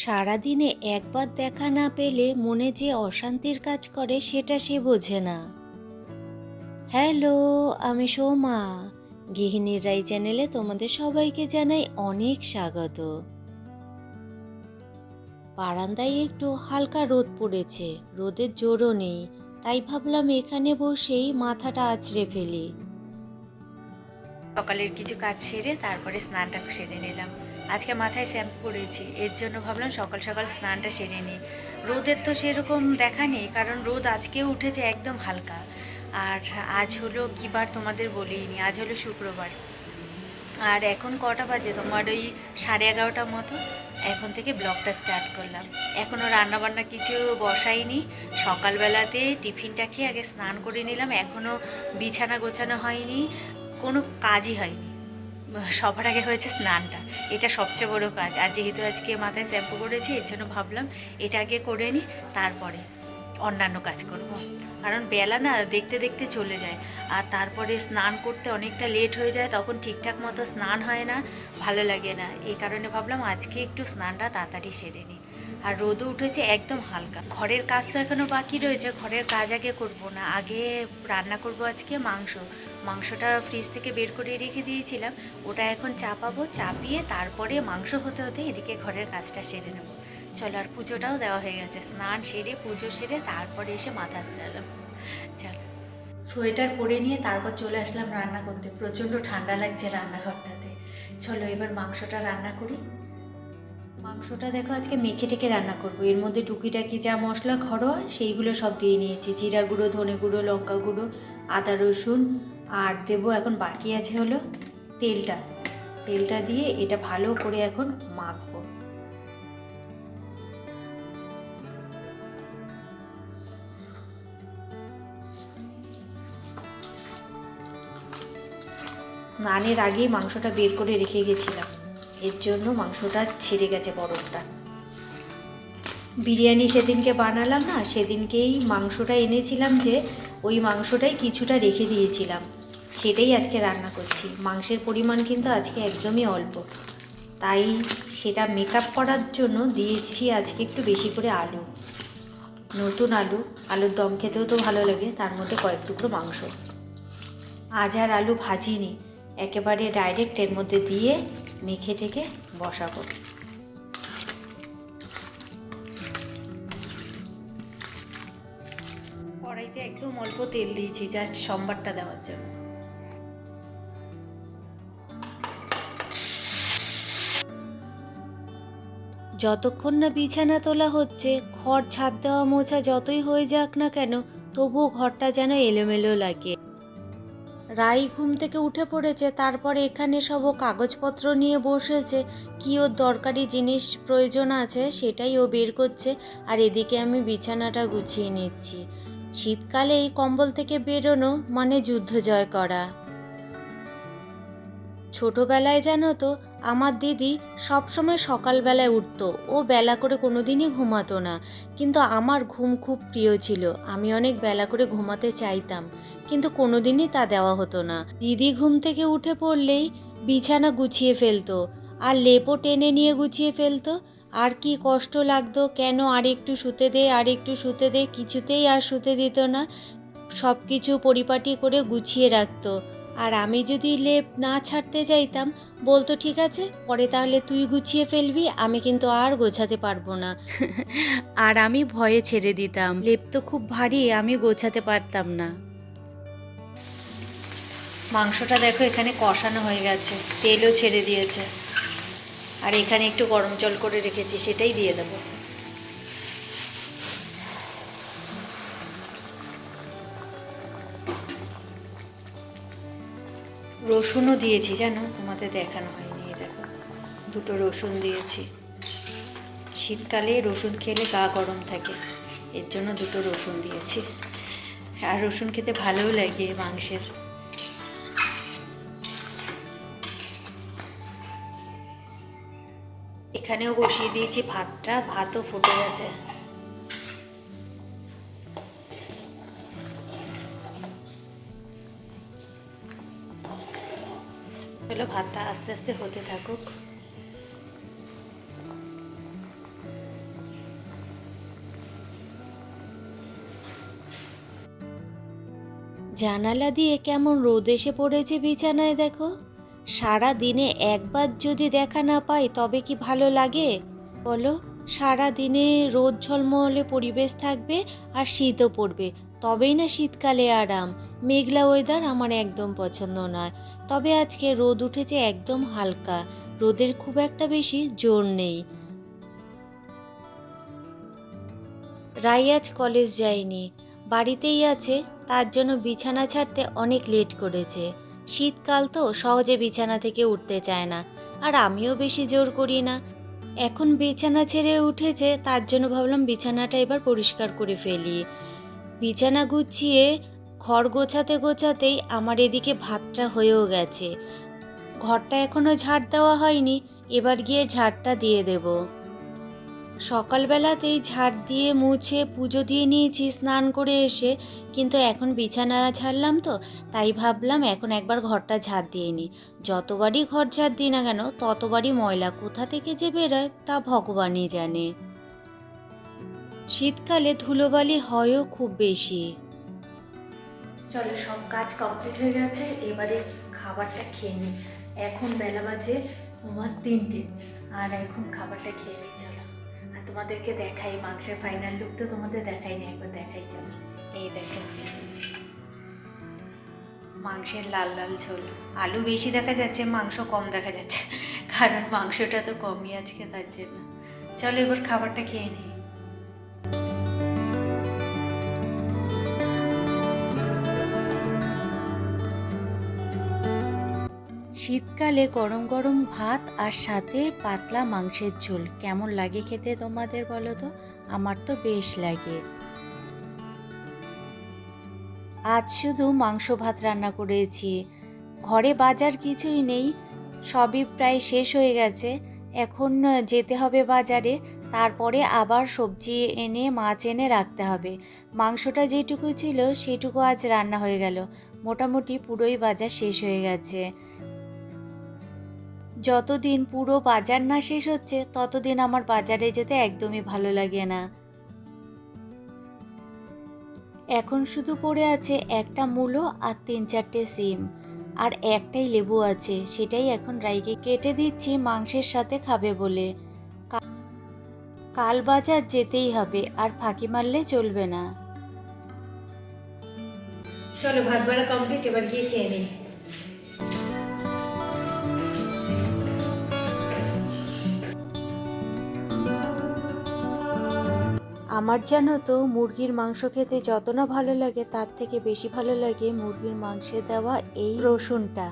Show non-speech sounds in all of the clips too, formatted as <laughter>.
সারাদিনে একবার দেখা না পেলে মনে যে অশান্তির কাজ করে সেটা সে বোঝে না। হ্যালো, আমি সোমা। গৃহিণীর রাই চ্যানেলে তোমাদের সবাইকে জানাই অনেক স্বাগত। বারান্দায় একটু হালকা রোদ পড়েছে রোদের জোরও নেই, তাই ভাবলাম এখানে বসেই মাথাটা আছড়ে ফেলি। সকালের কিছু কাজ সেরে তারপরে স্নানটা সেরে নিলাম। আজকে মাথায় শ্যাম্পু করেছি। এর জন্য ভাবলাম সকাল সকাল স্নানটা সেরে নিই। রোদের তো সেরকম দেখা নেই, কারণ রোদ আজকেও উঠেছে একদম হালকা। আর আজ হলো কী বার তোমাদের বলিনি, আজ হলো শুক্রবার। আর এখন কটা বাজে? তোমার ওই সাড়ে এগারোটার মতো? এখন থেকে ব্লগটা স্টার্ট করলাম। এখনও রান্নাবান্না কিছু বসাইনি। সকালবেলাতে টিফিনটা খেয়ে আগে স্নান করে নিলাম। এখনও বিছানা গোছানো হয়নি, কোনো কাজই হয়নি। সবার আগে হয়েছে স্নানটা। এটা সবচেয়ে বড় কাজ। আর যেহেতু আজকে মাথায় শ্যাম্পু করেছি, এর জন্য ভাবলাম এটা আগে করে নিই তারপরে অন্যান্য কাজ করব। কারণ বেলা না দেখতে দেখতে চলে যায়। আর তারপরে স্নান করতে অনেকটা লেট হয়ে যায়, তখন ঠিকঠাক মতো স্নান হয় না, ভালো লাগে না। এই কারণে ভাবলাম আজকে একটু স্নানটা তাড়াতাড়ি সেরে নিই আর রোদও উঠেছে একদম হালকা। ঘরের কাজ তো এখনও বাকি রয়েছে, ঘরের কাজ আগে করব না। আগে রান্না করব আজকে মাংস। মাংসটা ফ্রিজ থেকে বের করে রেখে দিয়েছিলাম। ওটা এখন চাপাবো, চাপিয়ে তারপরে মাংস হতে হতে এদিকে ঘরের কাজটা সেরে নেব। চলো, আর পুজোটাও দেওয়া হয়ে গেছে। স্নান সেরে, পুজো সেরে তারপরে এসে মাথা আসলাম চলো। সোয়েটার পরে নিয়ে তারপর চলে আসলাম রান্না করতে। প্রচণ্ড ঠান্ডা লাগছে রান্নাঘরটাতে। চলো, এবার মাংসটা রান্না করি। মাংসটা দেখো আজকে মেখে টেকে রান্না করব। এর মধ্যে টুকিটাকি যা মশলা, ঘরোয়া, সেইগুলো সব দিয়ে নিয়েছি। জিরা গুঁড়ো, ধনে গুঁড়ো, লঙ্কা গুঁড়ো, আদা রসুন, আর দেবো এখন বাকি আছে হলো তেলটা। তেলটা দিয়ে এটা ভালো করে এখন মাখবো। স্নানের আগেই মাংসটা বের করে রেখে গেছিলাম। এর জন্য মাংসটা ছিঁড়ে গেছে বরফটা। বিরিয়ানি সেদিনকে বানালাম না, সেদিনকেই মাংসটা এনেছিলাম যে, ওই মাংসটাই কিছুটা রেখে দিয়েছিলাম। সেটাই আজকে রান্না করছি। মাংসের পরিমাণ কিন্তু আজকে একদমই অল্প। তাই সেটা মেকআপ করার জন্য দিয়েছি আজকে একটু বেশি করে আলু। নতুন আলু, আলুর দম খেতেও তো ভালো লাগে, তার মধ্যে কয়েক টুকরো মাংস। আজ আর আলু ভাজিনি, একেবারে ডাইরেক্ট এর মধ্যে দিয়ে মেখে টেকে বসাবো। কড়াইতে একদম অল্প তেল দিয়েছি জাস্ট সম্বারটা দেওয়ার জন্য। যতক্ষণ না বিছানা তোলা হচ্ছে খড় ছাদ দেওয়া মোছা যতই হয়ে যাক না কেন, তবুও ঘরটা যেন এলোমেলো লাগে। রাই ঘুম থেকে উঠে পড়েছে, তারপর এখানে সব ও কাগজপত্র নিয়ে বসেছে। কি ওর দরকারি জিনিস প্রয়োজন আছে সেটাই ও বের করছে, আর এদিকে আমি বিছানাটা গুছিয়ে নিচ্ছি। শীতকালে এই কম্বল থেকে বেরোনো মানে যুদ্ধ জয় করা। ছোটবেলায় জানো তো আমার দিদি সবসময় সকালবেলায় উঠতো। ও বেলা করে কোনোদিনই ঘুমাতো না। কিন্তু আমার ঘুম খুব প্রিয় ছিল। আমি অনেক বেলা করে ঘুমাতে চাইতাম। কিন্তু কোনোদিনই তা দেওয়া হতো না। দিদি ঘুম থেকে উঠে পড়লেই বিছানা গুছিয়ে ফেলতো আর লেপও টেনে নিয়ে গুছিয়ে ফেলতো। আর কি কষ্ট লাগতো কেন আর একটু শুতে দে, আর একটু শুতে দে, কিছুতেই আর শুতে দিত না। সব কিছু পরিপাটি করে গুছিয়ে রাখতো। আর আমি যদি লেপ না ছাড়তে চাইতাম বলতো, ঠিক আছে, পরে তাহলে তুই গুছিয়ে ফেলবি, আমি কিন্তু আর গোছাতে পারব না। <laughs> আর আমি ভয়ে ছেড়ে দিতাম। লেপ তো খুব ভারী, আমি গোছাতে পারতাম না। মাংসটা দেখো, এখানে কষানো হয়ে গেছে, তেলও ছেড়ে দিয়েছে। আর এখানে একটু গরম জল করে রেখেছি, সেটাই দিয়ে দেবো। রসুনও দিয়েছি, জানো? তোমাদের দেখানো হয়নি দেখো। দুটো রসুন দিয়েছি। শীতকালে রসুন খেলে গা গরম থাকে, এর জন্য দুটো রসুন দিয়েছি। আর রসুন খেতে ভালোও লাগে মাংসের। এখানেও বসিয়ে দিয়েছি ভাতটা, ভাতও ফুটে গেছে। গেল ভাতটা আস্তে আস্তে হতে থাকুক। জানালা দিয়ে কেমন রোদ এসে পড়েছে বিছানায়, দেখো। সারা দিনে একবার যদি দেখা না পাই, তবে কি ভালো লাগে? বলো, সারা দিনে রোদ ঝলমলে পরিবেশ থাকবে আর শীতও পড়বে। তবেই না শীতকালে আরাম। মেঘলা ওয়েদার আমার একদম পছন্দ নয়। তবে আজকে রোদ উঠেছে একদম হালকা। রোদের খুব একটা বেশি জোর নেই। রাই আজ কলেজ যায়নি। বাড়িতেই আছে, তার জন্য বিছানা ছাড়তে অনেক লেট করেছে। শীতকাল তো সহজে বিছানা থেকে উঠতে চায় না। আর আমিও বেশি জোর করি না। এখন বিছানা ছেড়ে উঠেছে, তার জন্য ভাবলাম বিছানাটা এবার পরিষ্কার করে ফেলি। বিছানা গুছিয়ে ঘর গোছাতে গোছাতেই আমার এদিকে ভাতটা হয়েও গেছে। ঘরটা এখনও ঝাড় দেওয়া হয়নি, এবার গিয়ে ঝাড়টা দিয়ে দেব। সকালবেলাতেই ঝাড় দিয়ে মুছে পুজো দিয়ে নিয়েছি, স্নান করে এসে, কিন্তু এখন বিছানা ঝাড়লাম তো, তাই ভাবলাম এখন একবার ঘরটা ঝাড় দিয়ে নিই। যতবারই ঘর ঝাড় দিই না কেন, ততবারই ময়লা কোথা থেকে যে বেরোয় তা ভগবানই জানে। শীতকালে ধুলোবালি হয়ও খুব বেশি। চলো, সব কাজ কমপ্লিট হয়ে গেছে, এবারে খাবারটা খেয়ে নিই। এখন বেলা বাজে তোমার তিনটে, আর এখন খাবারটা খেয়ে নিই, চলো। আর তোমাদেরকে দেখাই, মাংসের ফাইনাল লুক তো তোমাদের দেখাইনি, একবার দেখাই চলো। এই দেখো। মাংসের লাল লাল ঝোল। আলু বেশি দেখা যাচ্ছে, মাংস কম দেখা যাচ্ছে, কারণ মাংসটা তো কমই আজকে, তার জন্য। চলো, এবার খাবারটা খেয়ে নিই। শীতকালে গরম গরম ভাত আর সাথে পাতলা মাংসের ঝোল। কেমন লাগে খেতে তোমাদের বলো তো? আমার তো বেশ লাগে। আজ শুধু মাংস ভাত রান্না করেছি। ঘরে বাজার কিছুই নেই। সবই প্রায় শেষ হয়ে গেছে। এখন যেতে হবে বাজারে। তারপরে আবার সবজি এনে মাছ এনে রাখতে হবে। মাংসটা যেটুকু ছিল সেটুকু আজ রান্না হয়ে গেল। মোটামুটি পুরোই বাজার শেষ হয়ে গেছে। যতদিন পুরো বাজার না শেষ হচ্ছে, ততদিন আমার বাজারে যেতে একদমই ভালো লাগে না। এখন শুধু পড়ে আছে একটা মূলো আর তিন চারটে সিম। আর একটাই লেবু আছে, সেটাই এখন রাইকে কেটে দিচ্ছি মাংসের সাথে খাবে বলে। কাল বাজার যেতেই হবে, আর ফাঁকি মারলে চলবে না। চলো ভাত বাড়া কমপ্লিট এবার গিয়ে খেয়ে নিই। আমার জানো তো মুরগির মাংস খেতে যত না ভালো লাগে, তার থেকে বেশি ভালো লাগে মুরগির মাংসে দেওয়া এই রসুনটা।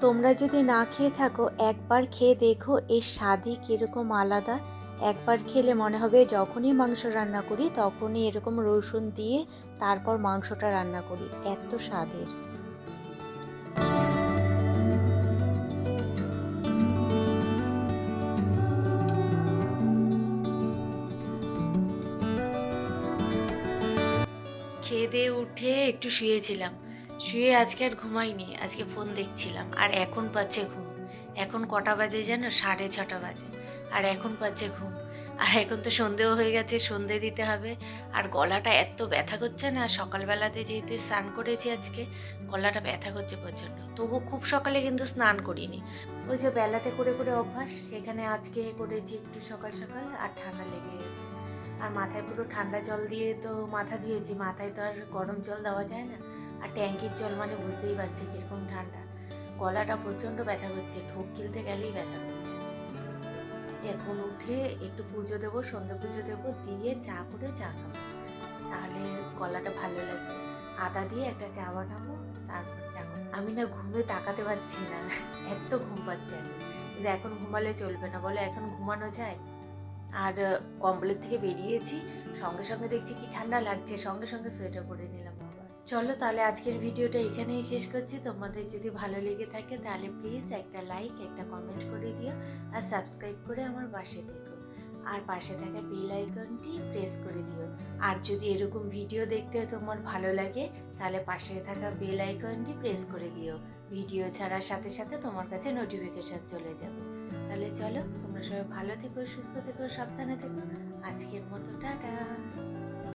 তোমরা যদি না খেয়ে থাকো, একবার খেয়ে দেখো এর স্বাদই কীরকম আলাদা। একবার খেলে মনে হবে যখনই মাংস রান্না করি, তখনই এরকম রসুন দিয়ে তারপর মাংসটা রান্না করি। এত স্বাদের। খেয়ে দিয়ে উঠে একটু শুয়েছিলাম। শুয়ে আজকে আর ঘুমাইনি, আজকে ফোন দেখছিলাম। আর এখন পাচ্ছে ঘুম। এখন কটা বাজে যেন সাড়ে ছটা বাজে। আর এখন পাচ্ছে ঘুম। আর এখন তো সন্ধেও হয়ে গেছে, সন্ধে দিতে হবে। আর গলাটা এত ব্যথা করছে না? সকালবেলাতে যেহেতু স্নান করেছি আজকে, গলাটা ব্যথা করছে প্রচণ্ড। তবু খুব সকালে কিন্তু স্নান করিনি। ওই যে বেলাতে করে করে অভ্যাস, সেখানে আজকে করেছি একটু সকাল সকাল, আর ঠান্ডা লেগে আর মাথায় পুরো ঠান্ডা জল দিয়ে তো মাথা ধুয়েছি, মাথায় তো আর গরম জল দেওয়া যায় না। আর ট্যাঙ্কির জল মানে বুঝতেই পারছি কীরকম ঠান্ডা। গলাটা প্রচণ্ড ব্যথা করছে ঠোক গিলতে গেলেই ব্যথা করছে। এখন উঠে একটু পুজো দেবো, সন্ধ্যে পুজো দেবো, দিয়ে চা করে চা খাব। তাহলে গলাটা ভালো লাগবে। আদা দিয়ে একটা চা বানাবো, তারপর চা। আমি না ঘুমে তাকাতে পারছি না, এত ঘুম পাচ্ছে। আমি কিন্তু এখন ঘুমালে চলবে না, বলো এখন ঘুমানো যায়? আর কম্বলের থেকে বেরিয়েছি। সঙ্গে সঙ্গে দেখছি কি ঠান্ডা লাগছে। সঙ্গে সঙ্গে সোয়েটার পরে নিলাম চলো তাহলে আজকের ভিডিওটা এখানেই শেষ করছি। তোমাদের যদি ভালো লেগে থাকে তাহলে প্লিজ একটা লাইক একটা কমেন্ট করে দিও আর সাবস্ক্রাইব করে আমার পাশে থেকো। আর পাশে থাকা বেল আইকনটি প্রেস করে দিও। আর যদি এরকম ভিডিও দেখতে তোমার ভালো লাগে, তাহলে পাশে থাকা বেল আইকনটি প্রেস করে দিও। ভিডিও ছাড়ার সাথে সাথে তোমার কাছে নোটিফিকেশন চলে যাবে। তাহলে চলো সবাই ভালো থেকো সুস্থ থেকো সাবধানে থেকো। আজকের মতো টাটা।